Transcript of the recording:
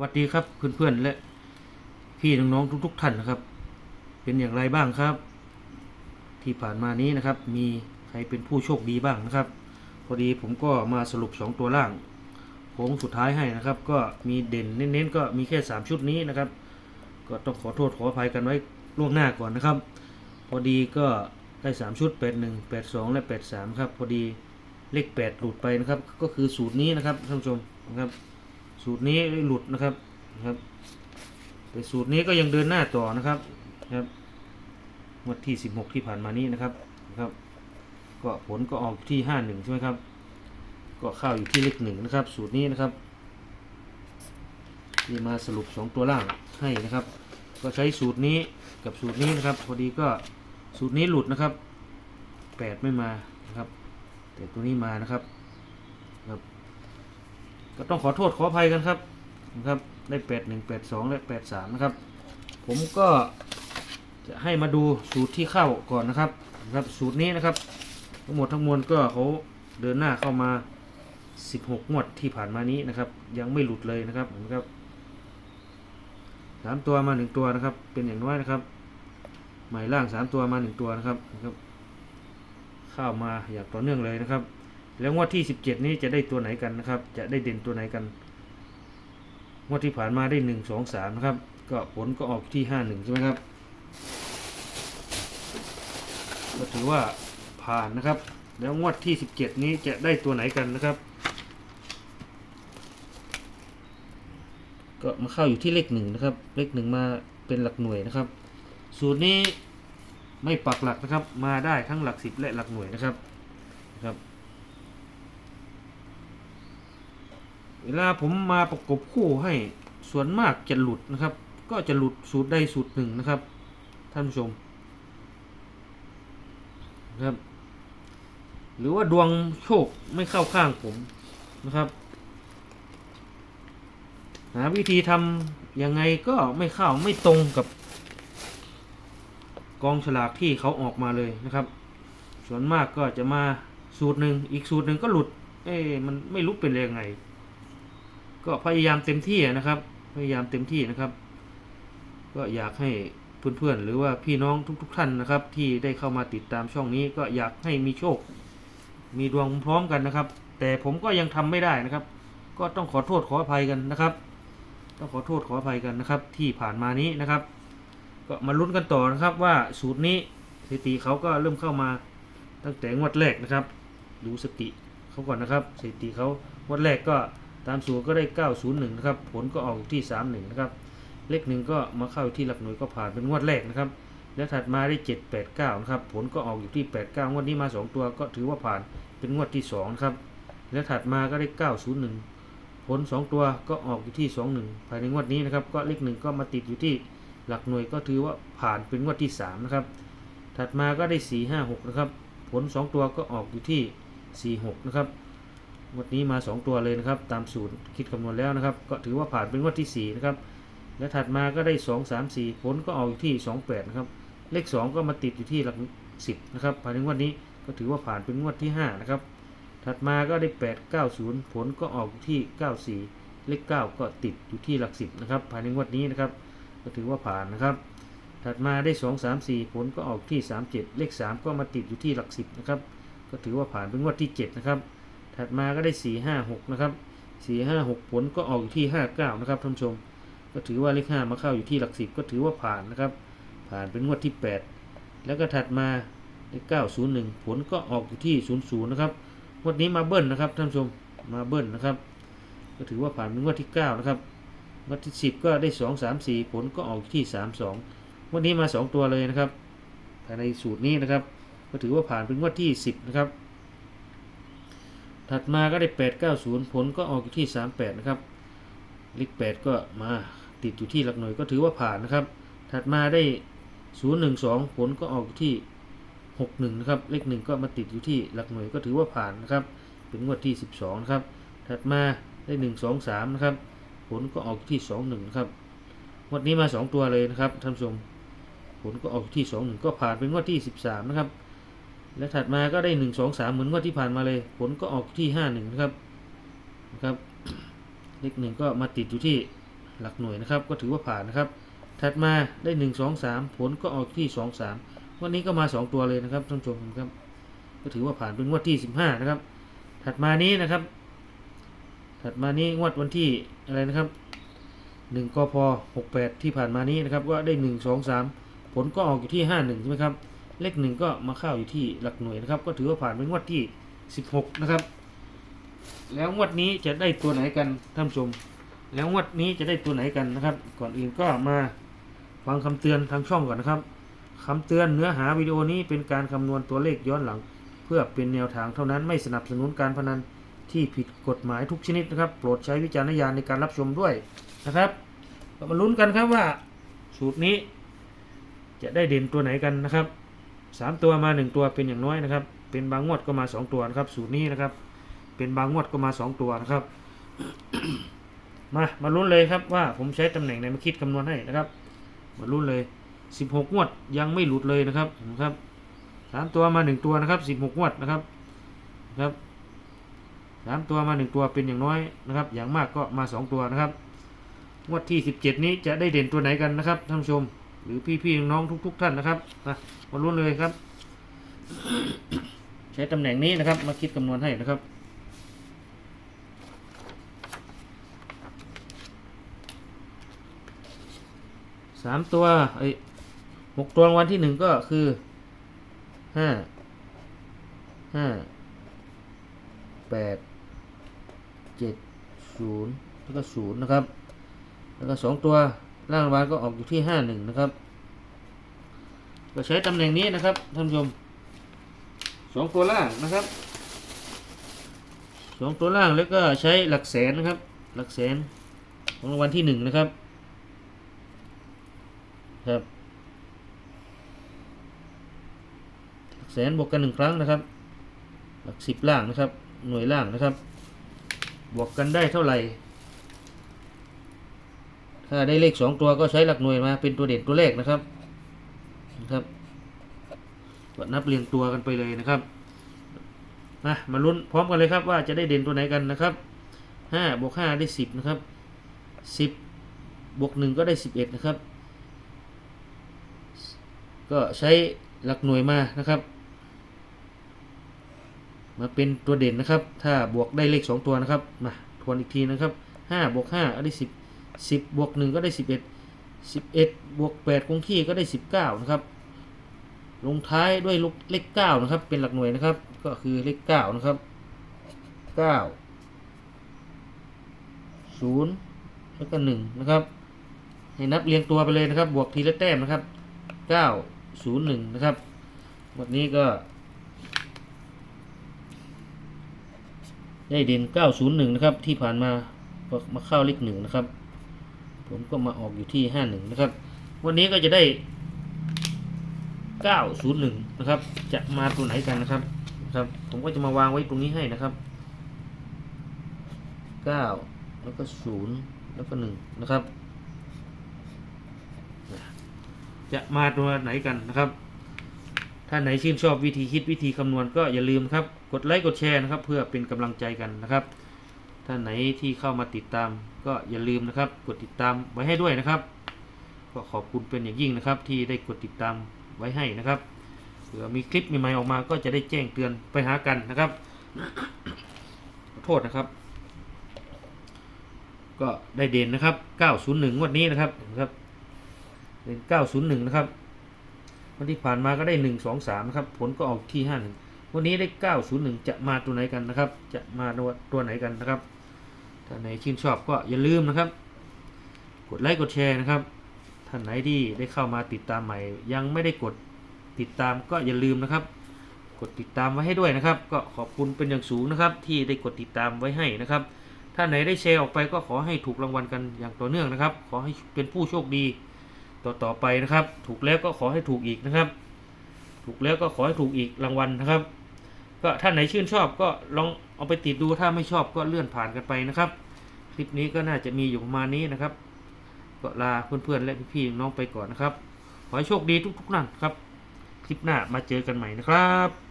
วัสดีครับเพื่อนๆและพี่น้องๆทุก ๆ ท่านนะครับ เป็นอย่างไรบ้างครับ ที่ผ่านมานี้นะครับ มีใครเป็นผู้โชคดีบ้างนะครับ พอดีผมก็มาสรุป 2 ตัวล่างโค้งสุดท้ายให้นะครับ ก็มีเด่นเน้นๆก็มีแค่ 3 ชุดนี้นะครับ ก็ต้องขอโทษขออภัยกันไว้ล่วงหน้าก่อนนะครับ พอดีก็ได้ 3 ชุด 81 82 และ 83 ครับ พอดีเลข 8 หลุดไปนะครับ ก็คือสูตรนี้นะครับท่านผู้ชมนะครับ สูตรนี้หลุดนะครับนะครับแต่สูตรนี้ก็ยังเดินหน้าต่อนะครับนะครับงวดที่ 16 ที่ผ่านมานี้นะครับนะครับ ก็ผลก็ออกที่ 51 ใช่ไหมครับ ก็เข้าอยู่ที่เลขหนึ่งนะครับ สูตรนี้นะครับที่มาสรุป 2 ตัวล่างให้นะครับ ก็ใช้สูตรนี้กับสูตรนี้นะครับ พอดีก็สูตรนี้หลุดนะครับ 8 ไม่มานะครับ แต่ตัวนี้มานะครับครับ ก็ต้องขอโทษขออภัยกันครับนะครับได้แปดหนึ่งแปดสองและแปดสามนะครับ ผมก็จะให้มาดูสูตรที่เข้าก่อนนะครับนะครับสูตรนี้นะครับ ทั้งหมดทั้งมวลก็เขาเดินหน้าเข้ามา 16 งวดที่ผ่านมานี้นะครับ ยังไม่หลุดเลยนะครับนะครับสามตัวมาหนึ่งตัวนะครับ เป็นอย่างน้อยนะครับหมายล่างสามตัวมาหนึ่งตัวนะครับนะครับ เข้ามาอย่างต่อเนื่องเลยนะครับ แล้วงวดที่17นี้จะได้ตัวไหนกันนะครับ จะได้เด่นตัวไหนกัน งวดที่ผ่านมาได้1 2 3นะครับ ก็ผลก็ออกที่5 1ใช่ไหมครับ ก็ถือว่าผ่านนะครับ แล้วงวดที่17นี้จะได้ตัวไหนกันนะครับ ก็มาเข้าอยู่ที่เลขหนึ่งนะครับ เลขหนึ่งมาเป็นหลักหน่วยนะครับ สูตรนี้ไม่ปักหลักนะครับ มาได้ทั้งหลักสิบและหลักหน่วยนะครับนะครับ เวลาผมมาประกบคู่ให้ส่วนมากจะหลุดนะครับ ก็จะหลุดสูตรใดสูตรหนึ่งนะครับ ท่านผู้ชมนะครับ หรือว่าดวงโชคไม่เข้าข้างผมนะครับ หาวิธีทำยังไงก็ไม่เข้าไม่ตรงกับ กองฉลากที่เขาออกมาเลยนะครับ ส่วนมากก็จะมาสูตรหนึ่งอีกสูตรหนึ่งก็หลุด เอ๊ะมันไม่รู้เป็นยังไง ก็พยายามเต็มที่นะครับ พยายามเต็มที่นะครับ ก็อยากให้เพื่อนๆหรือว่าพี่น้องทุกๆท่านนะครับ ที่ได้เข้ามาติดตามช่องนี้ ก็อยากให้มีโชค มีดวงพร้อมกันนะครับ แต่ผมก็ยังทำไม่ได้นะครับ ก็ต้องขอโทษขออภัยกันนะครับ ต้องขอโทษขออภัยกันนะครับ ที่ผ่านมานี้นะครับ ก็มาลุ้นกันต่อนะครับว่าสูตรนี้สถิติเขาก็เริ่มเข้ามาตั้งแต่งวดแรกนะครับ ดูสติเขาก่อนนะครับสถิติเขางวดแรกก็ ตามสูตรก็ได้ 901นะครับผลก็ออกอยู่ที่ 31นะครับเลขหนึ่งก็มาเข้าที่หลักหน่วยก็ผ่านเป็นงวดแรกนะครับ แล้วถัดมาได้ 789นะครับผลก็ออกอยู่ที่ 89 งวดนี้มา 2 ตัวก็ถือว่าผ่านเป็นงวดที่2นะครับแล้วถัดมาก็ได้ 901 ผล 2 ตัวก็ออกอยู่ที่ 21 ภายในงวดนี้นะครับก็เลขหนึ่งก็มาติดอยู่ที่หลักหน่วยก็ถือว่าผ่านเป็นงวดที่3นะครับถัดมาก็ได้ 456นะครับผล 2 ตัวก็ออกอยู่ที่ 46นะครับ งวดนี้มา 2 ตัวเลยนะครับ ตามสูตรคิดคำนวณแล้วนะครับ ก็ถือว่าผ่านเป็นงวดที่4นะครับและถัดมาก็ได้ 2 3 4 ผลก็ออกอยู่ที่ 28 นะครับ เลข 2 ก็มาติดอยู่ที่หลัก 10 นะครับภายในงวดนี้ก็ถือว่าผ่านเป็นงวดที่ 5 นะครับ ถัดมาก็ได้ 8 9 0 ผลก็ออกอยู่ที่ 94 เลข 9 ก็ติดอยู่ที่หลัก 10 นะครับ ภายในงวดนี้นะครับ ก็ถือว่าผ่านนะครับ ถัดมาได้ 2 3 4 ผลก็ออกที่ 37 เลข 3 ก็มาติดอยู่ที่หลัก 10 นะครับ ก็ถือว่าผ่านเป็นงวดที่ 7 นะครับ ถัดมาก็ได้ 4 5 6 นะครับ 4 5 6 ผลก็ออกอยู่ที่ 59 นะครับท่านผู้ชม ก็ถือว่าเลข 5 มาเข้าอยู่ที่หลัก 10 ก็ถือว่าผ่านนะครับ ผ่านเป็นงวดที่ 8 แล้วก็ถัดมาเลข901 ผลก็ออกอยู่ที่ 00 นะครับ งวดนี้มาเบิ้ลนะครับท่านผู้ชม มาเบิ้ลนะครับ ก็ถือว่าผ่านเป็นงวดที่ 9 นะครับ งวดที่ 10 ก็ได้ 2 3 4 ผลก็ออกอยู่ที่ 32วันนี้มา 2 ตัวเลยนะครับ ภายในสูตรนี้นะครับ ก็ถือว่าผ่านเป็นงวดที่ 10 นะครับ ถัดมาก็ได้ 8 9 0 ผลก็ออกอยู่ที่ 38 นะครับเลข8ก็มาติดอยู่ที่หลักหน่วยก็ถือว่าผ่านนะครับ ถัดมาได้ 012 ผลก็ออกอยู่ที่ 61 นะครับ เลข 1 ก็มาติดอยู่ที่หลักหน่วยก็ถือว่าผ่านนะครับ เป็นงวดที่ 12 นะครับ ถัดมาได้ 1 2 3 นะครับ ผลก็ออกอยู่ที่ 21 นะครับ งวดนี้มา 2 ตัวเลยนะครับท่านผู้ชม ผลก็ออกอยู่ที่ 21 ก็ผ่านเป็นงวดที่ 13 นะครับ และถัดมาก็ได้1 2 3เหมือนงวดที่ผ่านมาเลย ผลก็ออกที่51นะครับนะครับ เลขหนึ่งก็มาติดอยู่ที่หลักหน่วยนะครับ ก็ถือว่าผ่านนะครับ ถัดมาได้หนึ่งสองสามผลก็ออกที่สองสามวันนี้ก็มาสองตัวเลยนะครับท่านผู้ชมครับ ก็ถือว่าผ่านเป็นงวดที่สิบห้านะครับ ถัดมานี้นะครับ ถัดมานี้งวดวันที่อะไรนะครับหนึ่งกพหกแปดที่ผ่านมานี้นะครับก็ได้หนึ่งสองสามผลก็ออกอยู่ที่ห้าหนึ่งใช่ไหมครับ เลขหนึ่งก็มาเข้าอยู่ที่หลักหน่วยนะครับ ก็ถือว่าผ่านเป็นงวดที่สิบหกนะครับ แล้วงวดนี้จะได้ตัวไหนกันท่านชม แล้วงวดนี้จะได้ตัวไหนกันนะครับ ก่อนอื่นก็มาฟังคำเตือนทางช่องก่อนนะครับคำเตือนเนื้อหาวิดีโอนี้เป็นการคำนวณตัวเลขย้อนหลัง เพื่อเป็นแนวทางเท่านั้นไม่สนับสนุนการพนันที่ผิดกฎหมายทุกชนิดนะครับ โปรดใช้วิจารณญาณในการรับชมด้วยนะครับมาลุ้นกันครับว่าสูตรนี้จะได้เด่นตัวไหนกันนะครับ สามตัวมาหนึ่งตัวเป็นอย่างน้อยนะครับ เป็นบางงวดก็มาสองตัวนะครับ สูตรนี้นะครับ เป็นบางงวดก็มาสองตัวนะครับ มา มาลุ้นเลยครับว่าผมใช้ตำแหน่งไหนมาคิดคำนวณให้นะครับ มาลุ้นเลยสิบหกงวดยังไม่หลุดเลยนะครับนะครับสามตัวมาหนึ่งตัวนะครับสิบหกงวดนะครับนะครับสามตัวมาหนึ่งตัวเป็นอย่างน้อยนะครับ อย่างมากก็มาสองตัวนะครับ งวดที่สิบเจ็ดนี้จะได้เด่นตัวไหนกันนะครับท่านผู้ชม หรือพี่ๆน้องทุก ๆ ท่านนะครับมามาลุ้นเลยครับ ใช้ตำแหน่งนี้นะครับ มาคิดคำนวณให้นะครับสามตัวไอ้หกตัวรางวัลที่หนึ่งก็คือห้าห้าแปดเจ็ดศูนย์แล้วก็ศูนย์นะครับ แล้วก็สองตัว ล่างรางวัลก็ออกอยู่ที่ห้าหนึ่งนะครับ ก็ใช้ตำแหน่งนี้นะครับท่านผู้ชมสองตัวล่างนะครับสองตัวล่างแล้วก็ใช้หลักแสนนะครับ หลักแสนของรางวัลที่หนึ่งนะครับครับหลักแสนบวกกันหนึ่งครั้งนะครับ หลักสิบล่างนะครับ หน่วยล่างนะครับ บวกกันได้เท่าไหร่ ถ้าได้เลขสองตัวก็ใช้หลักหน่วยมาเป็นตัวเด่นตัวเลขนะครับนะครับก็นับเรียงตัวกันไปเลยนะครับนะมาลุ้นพร้อมกันเลยครับว่าจะได้เด่นตัวไหนกันนะครับห้าบวกห้าได้สิบนะครับสิบบวกหนึ่งก็ได้สิบเอ็ดนะครับ ก็ใช้หลักหน่วยมานะครับ มาเป็นตัวเด่นนะครับ ถ้าบวกได้เลขสองตัวนะครับ มาทวนอีกทีนะครับห้าบวกห้าได้สิบ สิบบวกหนึ่งก็ได้สิบเอ็ดสิบเอ็ดบวกแปดคงที่ก็ได้สิบเก้านะครับ ลงท้ายด้วยลูกเลขเก้านะครับ เป็นหลักหน่วยนะครับ ก็คือเลขเก้านะครับเก้าศูนย์แล้วก็หนึ่งนะครับ ให้นับเรียงตัวไปเลยนะครับ บวกทีละแต้มนะครับเก้าศูนย์หนึ่งนะครับวันนี้ก็ ได้เด่นเก้าศูนย์หนึ่งนะครับ ที่ผ่านมามาเข้าเลขหนึ่งนะครับ ผมก็มาออกอยู่ที่ห้าหนึ่งนะครับ วันนี้ก็จะได้เก้าศูนย์หนึ่งนะครับ จะมาตัวไหนกันนะครับนะครับ ผมก็จะมาวางไว้ตรงนี้ให้นะครับเก้าแล้วก็ศูนย์แล้วก็หนึ่งนะครับ จะมาตัวไหนกันนะครับ ถ้าไหนชื่นชอบวิธีคิดวิธีคำนวณก็อย่าลืมครับ กดไลค์กดแชร์นะครับ เพื่อเป็นกำลังใจกันนะครับ ถ้าไหนที่เข้ามาติดตาม ก็อย่าลืมนะครับ กดติดตามไว้ให้ด้วยนะครับ ก็ขอบคุณเป็นอย่างยิ่งนะครับ ที่ได้กดติดตามไว้ให้นะครับเผื่อมีคลิปใหม่ๆออกมาก็จะได้แจ้งเตือนไปหากันนะครับขอโทษนะครับ ก็ได้เด่นนะครับ 901งวดนี้นะครับนะครับเป็น901 นะครับวันที่ผ่านมาก็ได้ 1 2 3นะครับ ผลก็ออกที่ 51 วันนี้ได้ 901 จะมาตัวไหนกันนะครับ จะมาตัวไหนกันนะครับ ถ้าไหนชื่นชอบก็อย่าลืมนะครับ กดไลค์กดแชร์นะครับ ท่านไหนที่ได้เข้ามาติดตามใหม่ ยังไม่ได้กดติดตามก็อย่าลืมนะครับ กดติดตามไว้ให้ด้วยนะครับ ก็ขอบคุณเป็นอย่างสูงนะครับ ที่ได้กดติดตามไว้ให้นะครับ ถ้าไหนได้แชร์ออกไปก็ขอให้ถูกรางวัลกันอย่างต่อเนื่องนะครับ ขอให้เป็นผู้โชคดีต่อต่อไปนะครับ ถูกแล้วก็ขอให้ถูกอีกนะครับ ถูกแล้วก็ขอให้ถูกอีกรางวัลนะครับ ก็ท่านไหนชื่นชอบก็ลองเอาไปติดดูถ้าไม่ชอบก็เลื่อนผ่านกันไปนะครับ คลิปนี้ก็น่าจะมีอยู่ประมาณนี้นะครับ ก็ลาเพื่อนๆและพี่ๆน้องไปก่อนนะครับ ขอให้โชคดีทุกๆนั่นครับ คลิปหน้ามาเจอกันใหม่นะครับ